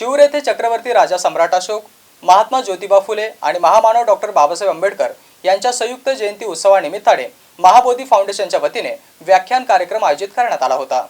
शिवूर येथे चक्रवर्ती राजा सम्राट अशोक महात्मा ज्योतिबा फुले आणि महामानव डॉक्टर बाबासाहेब आंबेडकर यांच्या संयुक्त जयंती उत्सवानिमित्ताने महाबोधी फाउंडेशनच्या वतीने व्याख्यान कार्यक्रम आयोजित करण्यात आला होता.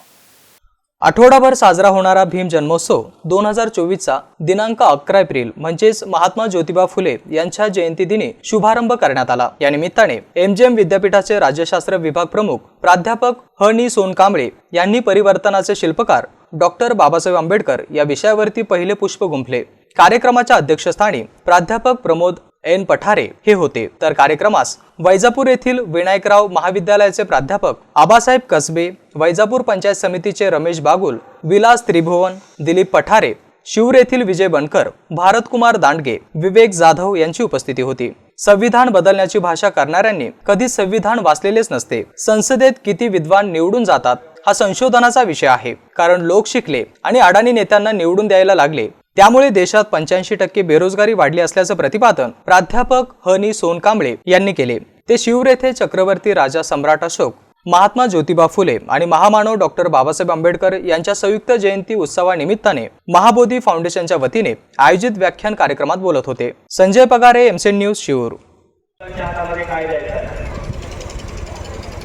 आठवडाभर साजरा होणारा भीम जन्मोत्सव दोन हजार चोवीसचा दिनांक अकरा एप्रिल म्हणजेच महात्मा ज्योतिबा फुले यांच्या जयंती दिनी शुभारंभ करण्यात आला. या निमित्ताने एमजीएम विद्यापीठाचे राज्यशास्त्र विभाग प्रमुख प्राध्यापक ह सोनकांबळे यांनी परिवर्तनाचे शिल्पकार डॉक्टर बाबासाहेब आंबेडकर या विषयावरती पहिले पुष्प गुंफले. कार्यक्रमाच्या अध्यक्षस्थानी प्राध्यापक प्रमोद एन पठारे हे होते. तर कार्यक्रमास वैजापूर येथील विनायकराव महाविद्यालयाचे प्राध्यापक आबासाहेब कसबे वैजापूर पंचायत समितीचे रमेश बागुल विलास त्रिभुवन दिलीप पठारे शिवूर येथील विजय बनकर भारतकुमार दांडगे विवेक जाधव यांची उपस्थिती होती. संविधान बदलण्याची भाषा करणाऱ्यांनी कधीच संविधान वाचलेलेच नसते. संसदेत किती विद्वान निवडून जातात हा संशोधनाचा विषय आहे. कारण लोक शिकले आणि अडाणी नेत्यांना निवडून द्यायला लागले. त्यामुळे देशात पंच्याऐंशी टक्के बेरोजगारी वाढली असल्याचं प्रतिपादन प्राध्यापक हनी सोनकांबळे यांनी केले. ते शिवूर येथे चक्रवर्ती राजा सम्राट अशोक महात्मा ज्योतिबा फुले आणि महामानव डॉक्टर बाबासाहेब आंबेडकर यांच्या संयुक्त जयंती उत्सवानिमित्ताने महाबोधी फाउंडेशनच्या वतीने आयोजित व्याख्यान कार्यक्रमात बोलत होते. संजय पगारे एमसेन न्यूज शिवूर मुलांच्या हातामध्ये काय द्यायचं आहे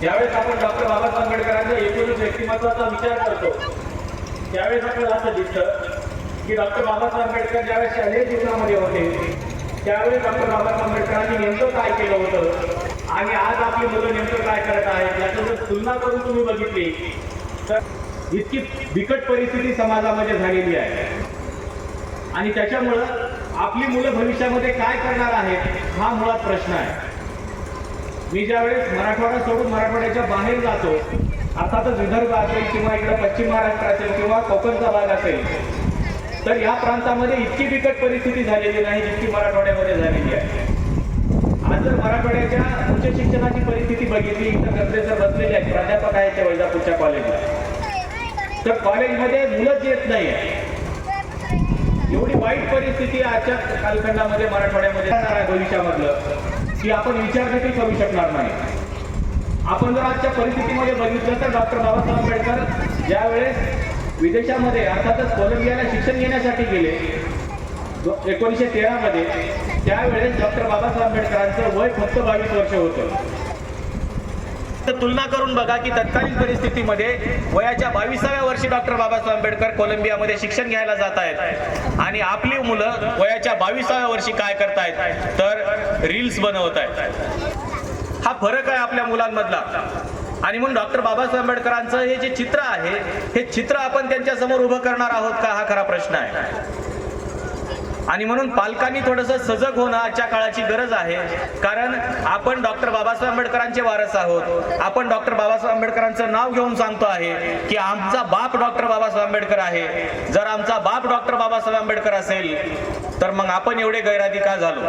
ज्यावेळेस आपण डॉक्टर बाबासाहेब आंबेडकरांच्या एकूणच व्यक्तिमत्वाचा विचार करतो त्यावेळेस आपल्याला असं दिसतं की डॉक्टर बाबासाहेब आंबेडकर ज्यावेळेस शालेय जीवनामध्ये होते त्यावेळेस डॉक्टर बाबासाहेब आंबेडकरांनी नेमकं काय केलं होतं आणि आज आपली मुलं नेमकं काय करत आहेत याची जर तुलना करून तुम्ही बघितली. तर इतकी बिकट परिस्थिती समाजामध्ये झालेली आहे. आणि त्याच्यामुळं आपली मुलं भविष्यामध्ये काय करणार आहेत हा मुळात प्रश्न आहे. मी ज्यावेळेस मराठवाडा सोडून मराठवाड्याच्या बाहेर जातो अर्थातच विदर्भ असेल किंवा इकडे पश्चिम महाराष्ट्र असेल किंवा कोकणचा भाग असेल तर या प्रांतामध्ये इतकी बिकट परिस्थिती झालेली नाही जितकी मराठवाड्यामध्ये झालेली आहे. आज जर मराठवाड्याच्या उच्च शिक्षणाची परिस्थिती बघितली तर गद्दे सर बसलेले आहेत प्राध्यापक आहेत त्या वैजापूरच्या कॉलेजला तर कॉलेजमध्ये मुलंच येत नाही एवढी वाईट परिस्थिती आजच्या कालखंडामध्ये मराठवाड्यामध्ये भविष्यामधलं. की आपण विचार देखील करू शकणार नाही. आपण जर आजच्या परिस्थितीमध्ये बघितलं तर डॉक्टर बाबासाहेब आंबेडकर ज्यावेळेस विदेशामध्ये अर्थातच कोलंबियाला शिक्षण घेण्यासाठी गेले एकोणीसशे तेरामध्ये त्यावेळेस डॉक्टर बाबासाहेब आंबेडकरांचं वय फक्त बावीस वर्ष होतं. तर तुलना करून बघा की तत्कालीन परिस्थितीमध्ये वयाच्या बावीसाव्या वर्षी डॉक्टर बाबासाहेब आंबेडकर कोलंबियामध्ये शिक्षण घ्यायला जात आहेत. आणि आपली मुलं वयाच्या बावीसाव्या वर्षी काय करतायत? तर रील्स बनवत आहेत. हा फरक आहे आपल्या मुलांमधला. आणि म्हणून डॉक्टर बाबासाहेब आंबेडकरांचं हे जे चित्र आहे हे चित्र आपण त्यांच्यासमोर उभं करणार आहोत का हा खरा प्रश्न आहे. आणि म्हणून पालकांनी थोडंसं सजग होणं आजच्या काळाची गरज आहे. कारण आपण डॉक्टर बाबासाहेब आंबेडकरांचे वारस आहोत. आपण डॉक्टर बाबासाहेब आंबेडकरांचं नाव घेऊन सांगतो आहे की आमचा बाप डॉक्टर बाबासाहेब आंबेडकर आहे. जर आमचा बाप डॉक्टर बाबासाहेब आंबेडकर असेल तर मग आपण एवढे गैराधी का झालो?